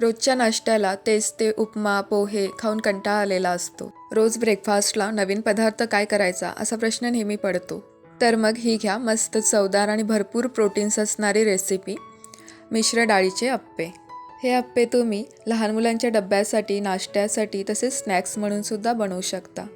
रोजच्या नाश्त्याला तेच ते उपमा पोहे खाऊन कंटाळा आलेला असतो. रोज ब्रेकफास्टला नवीन पदार्थ काय करायचा असा प्रश्न नेहमी पडतो. तर मग ही घ्या मस्त चवदार आणि भरपूर प्रोटीन्स असणारी रेसिपी मिश्र डाळीचे अप्पे. हे अप्पे तुम्ही लहान मुलांच्या डब्यासाठी नाश्त्यासाठी तसेच स्नॅक्स म्हणूनसुद्धा बनवू शकता.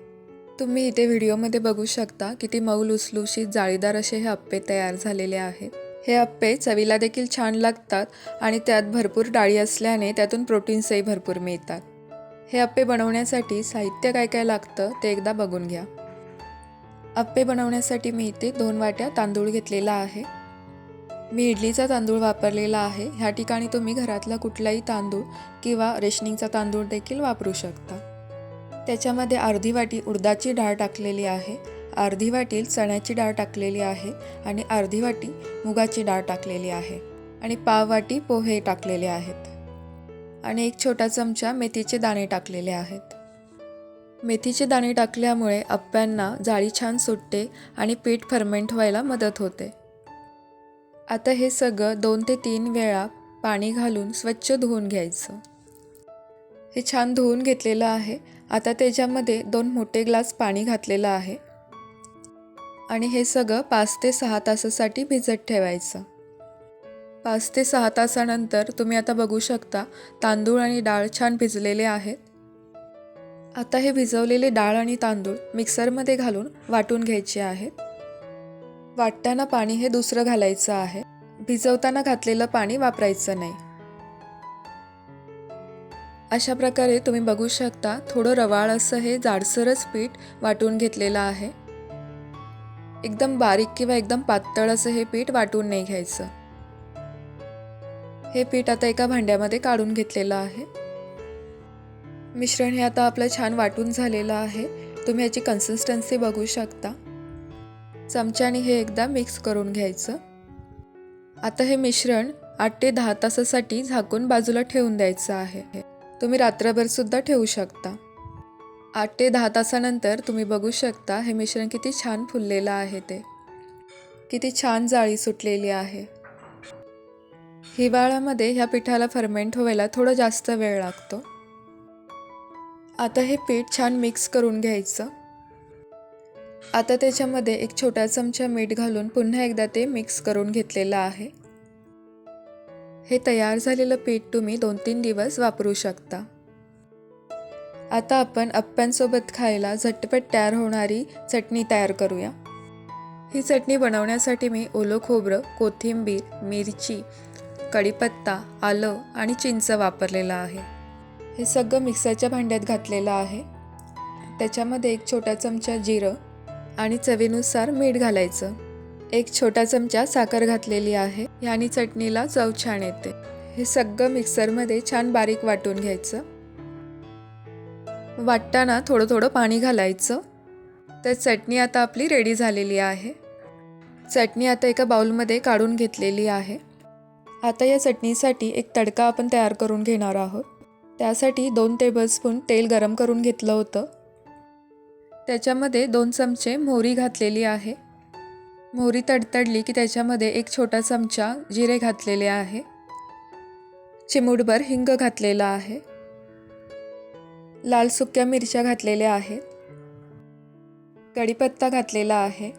तुम्ही इथे व्हिडिओमध्ये बघू शकता किती मऊ लुसलुशीत जाळीदार असे हे अप्पे तयार झालेले आहेत. हे अप्पे चवीला देखील छान लागतात आणि त्यात भरपूर डाळी असल्याने त्यातून प्रोटीन्सही भरपूर मिळतात. हे अप्पे बनवण्यासाठी साहित्य काय काय लागतं ते एकदा बघून घ्या. अप्पे बनवण्यासाठी मी इथे दोन वाट्या तांदूळ घेतलेला आहे. मी इडलीचा तांदूळ वापरलेला आहे. ह्या ठिकाणी तुम्ही घरातला कुठलाही तांदूळ किंवा रेशनिंगचा तांदूळ देखील वापरू शकता. त्याच्यामध्ये अर्धी वाटी उडदाची डाळ टाकलेली आहे. अर्धी वाटी चण्याची डाळ टाकलेली आहे आणि अर्धी वाटी मुगाची डाळ टाकलेली आहे आणि पाव वाटी पोहे टाकलेले आहेत. आणि एक छोटा चमचा मेथीचे दाणे टाकलेले आहेत. मेथीचे दाणे टाकल्यामुळे अप्प्यांना जाळी छान सुटते आणि पीठ फर्मेंट व्हायला मदत होते. आता हे सगळं दोन ते तीन वेळा पाणी घालून स्वच्छ धुवून घ्यायचं. हे छान धुवून घेतलेलं आहे. आता त्याच्यामध्ये दोन मोठे ग्लास पाणी घातलेलं आहे. आणि हे सगळं पाच ते सहा तासासाठी भिजत ठेवायचं. पाच ते सहा तासानंतर तुम्ही आता बघू शकता तांदूळ आणि डाळ छान भिजलेले आहेत. आता हे भिजवलेले डाळ आणि तांदूळ मिक्सरमध्ये घालून वाटून घ्यायचे आहेत वाटताना पाणी हे दुसरं घालायचं आहे. भिजवताना घातलेलं पाणी वापरायचं नाही. अशा प्रकारे तुम्ही बघू शकता थोडं रवाळ असं हे जाडसरच पीठ वाटून घेतलेलं आहे. एकदम बारीक किंवा एकदम पातळ असं हे पीठ वाटून नाही घ्यायचं. हे पीठ आता एका भांड्यामध्ये काढून घेतलेलं आहे. मिश्रण हे आता आपलं छान वाटून झालेलं आहे. तुम्ही याची कन्सिस्टन्सी बघू शकता. चमच्याने हे एकदा मिक्स करून घ्यायचं. आता हे मिश्रण आठ ते दहा तासासाठी झाकून बाजूला ठेवून द्यायचं आहे. तुम्ही रात्रभरसुद्धा ठेवू शकता. आठ ते दहा तासानंतर तुम्ही बघू शकता हे मिश्रण किती छान फुललेलं आहे ते. किती छान जाळी सुटलेली आहे. हिवाळ्यामध्ये ह्या पिठाला फर्मेंट व्हायला थोडं जास्त वेळ लागतो. आता हे पीठ छान मिक्स करून घ्यायचं. आता त्याच्यामध्ये एक छोटा चमचा मीठ घालून पुन्हा एकदा ते मिक्स करून घेतलेलं आहे. हे तयार झालेलं पीठ तुम्ही दोन तीन दिवस वापरू शकता. आता आपण अप्प्यांसोबत खायला झटपट तयार होणारी चटणी तयार करूया. ही चटणी बनवण्यासाठी मी ओलं खोबरं कोथिंबीर मिरची कढीपत्ता आलं आणि चिंच वापरलेलं आहे. हे सगळं मिक्सरच्या भांड्यात घातलेलं आहे. त्याच्यामध्ये एक छोटा चमचा जिरं आणि चवीनुसार मीठ घालायचं. एक छोटा चमचा साखर घातलेली आहे. याने चटणीला चव छान येते. हे सगळं मिक्सरमध्ये छान बारीक वाटून घ्यायचं. वाटताना थोडं थोडं पाणी घालायचं. तर चटणी आता आपली रेडी झालेली आहे. चटणी आता एका बाउलमध्ये काढून घेतलेली आहे. आता या चटणीसाठी एक तडका आपण तयार करून घेणार आहोत. त्यासाठी दोन टेबलस्पून तेल गरम करून घेतलं होतं. त्याच्यामध्ये दोन चमचे मोहरी घातलेली आहे. मोहरी तडतडली की त्याच्यामध्ये एक छोटा चमचा जिरे घातलेले आहे. चिमूटभर हिंग घातलेला आहे. लाल सुक्या मिरच्या घातलेल्या आहेत. कढीपत्ता घातलेला आहे.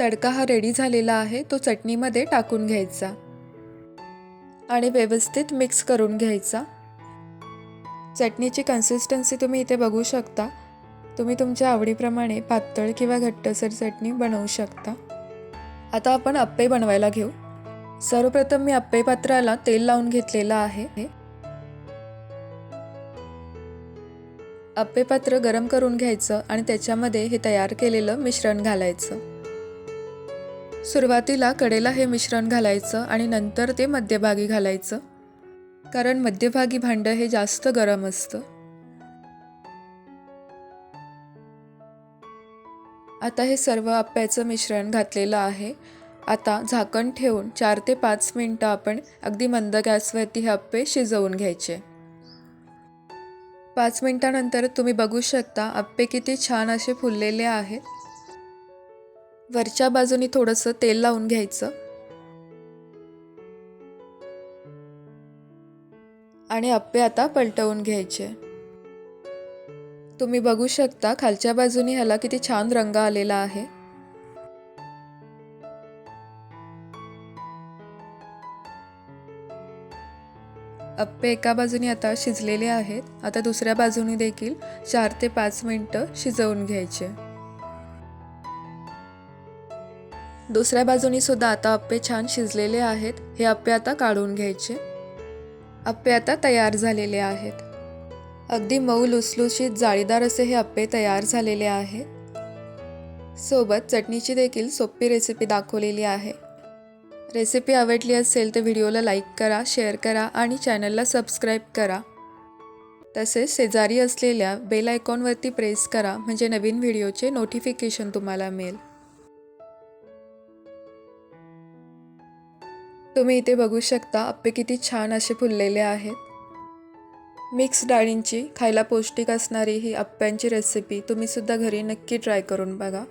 तडका हा रेडी झालेला आहे तो चटणीमध्ये टाकून घ्यायचा. आणि व्यवस्थित मिक्स करून घ्यायचा. चटणीची कन्सिस्टन्सी तुम्ही इथे बघू शकता. तुम्ही तुमच्या आवडीप्रमाणे पातळ किंवा घट्टसर चटणी बनवू शकता. आता आपण अप्पे बनवायला घेऊ. सर्वप्रथम मी अप्पे पात्राला तेल लावून घेतलेलं आहे. अप्पे पात्र गरम करून घ्यायचं आणि त्याच्यामध्ये हे तयार केलेलं मिश्रण घालायचं. सुरुवातीला कडेला हे मिश्रण घालायचं आणि नंतर ते मध्यभागी घालायचं. कारण मध्यभागी भांडं हे जास्त गरम असतं. आता हे सर्व आप्याचं मिश्रण घातलेलं आहे. आता झाकण ठेवून चार ते पाच मिनटं आपण अगदी मंद गॅसवरती हे आप्पे शिजवून घ्यायचे. पाच मिनटानंतर तुम्ही बघू शकता आप्पे किती छान असे फुललेले आहेत. वरच्या बाजूनी थोडंसं तेल लावून घ्यायचं. आणि अप्पे आता पलटवून घ्यायचे. तुम्ही बघू शकता खालच्या बाजूनी ह्याला किती छान रंग आलेला आहे. अप्पे एका बाजूने आता शिजलेले आहेत. आता दुसऱ्या बाजूने देखील चार ते पाच मिनटं शिजवून घ्यायचे. दुसऱ्या बाजूनी सुद्धा आता अप्पे छान शिजलेले आहेत. हे अप्पे आता काढून घ्यायचे. अप्पे आता तयार झालेले आहेत. अगदी मऊ लुसलुशीत जाळीदार असे हे अप्पे तयार झालेले आहेत सोबत चटणीची देखील सोपी रेसिपी दाखवलेली आहे. रेसिपी आवडली असेल तर व्हिडिओला लाईक करा शेअर करा आणि चॅनलला सबस्क्राईब करा. तसेच शेजारी असलेल्या बेल आयकॉनवरती प्रेस करा म्हणजे नवीन व्हिडिओचे नोटिफिकेशन तुम्हाला मिळेल. तुम्ही इथे बघू शकता अप्पे किती छान असे फुललेले आहेत. मिक्स डाळींची खायला पौष्टिक असणारी ही अप्प्यांची रेसिपी तुम्हीसुद्धा घरी नक्की ट्राय करून बघा.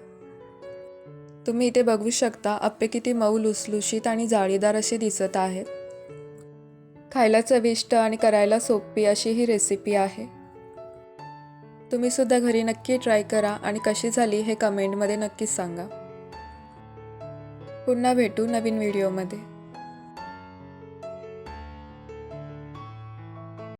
तुम्ही इथे बघू शकता अप्पे किती मऊ लुसलुशीत आणि जाळीदार असे दिसत आहेत खायला चविष्ट आणि करायला सोपी अशी ही रेसिपी आहे. तुम्हीसुद्धा घरी नक्की ट्राय करा आणि कशी झाली हे कमेंटमध्ये नक्कीच सांगा. पुन्हा भेटू नवीन व्हिडिओमध्ये